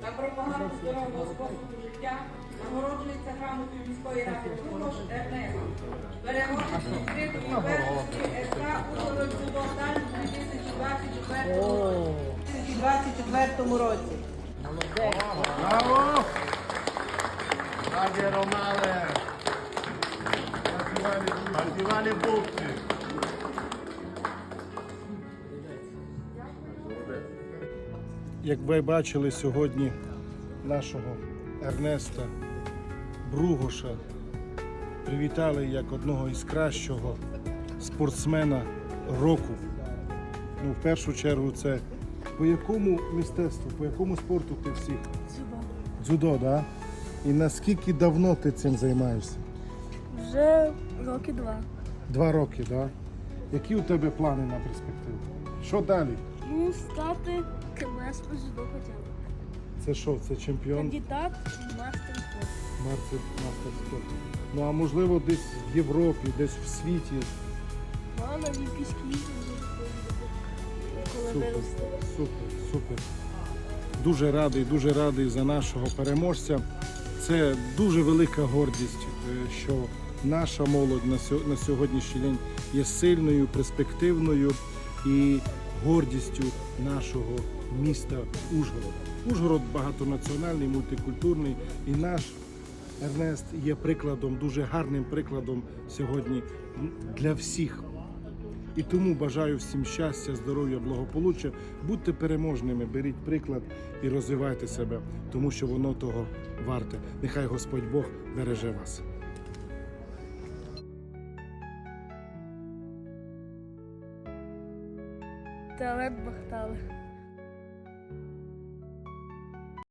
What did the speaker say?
та пропаганду здорового способу життя нагороджується грамотою міської ради Курош Ернест. Переможець відкритої першості СК Ужгород Дзюдо Таль у 2024 2024 році. Браво! Brawie Romale! Nazywali bukty. Як ви бачили сьогодні нашого Ернеста Бругоша привітали як одного із кращого спортсмена року. Ну, в першу чергу це по якому мистецтву, по якому спорту ти всіх? Дзюдо. Дзюдо, да? І наскільки давно ти цим займаєшся? Вже роки два. Два роки, да? Які у тебе плани на перспективу? Що далі? Ну, стати КМС дзюдо хоча б. Це що? Це чемпіон? Кандидат в мастер спорту. Мастер, мастер спорту. Ну а можливо десь в Європі, десь в світі. А на Олімпійські ігри коли Супер, виросте. супер, супер. Дуже радий, дуже радий за нашого переможця. Це дуже велика гордість, е, що наша молодь на сьо- на сьогоднішній день є сильною, перспективною і гордістю нашого міста Ужгород. Ужгород багатонаціональний, мультикультурний, і наш Ернест є прикладом, дуже гарним прикладом сьогодні для всіх. І тому бажаю всім щастя, здоров'я, благополуччя. Будьте переможними, беріть приклад і розвивайте себе, тому що воно того варте. Нехай Господь Бог береже вас. Талент Бахтали.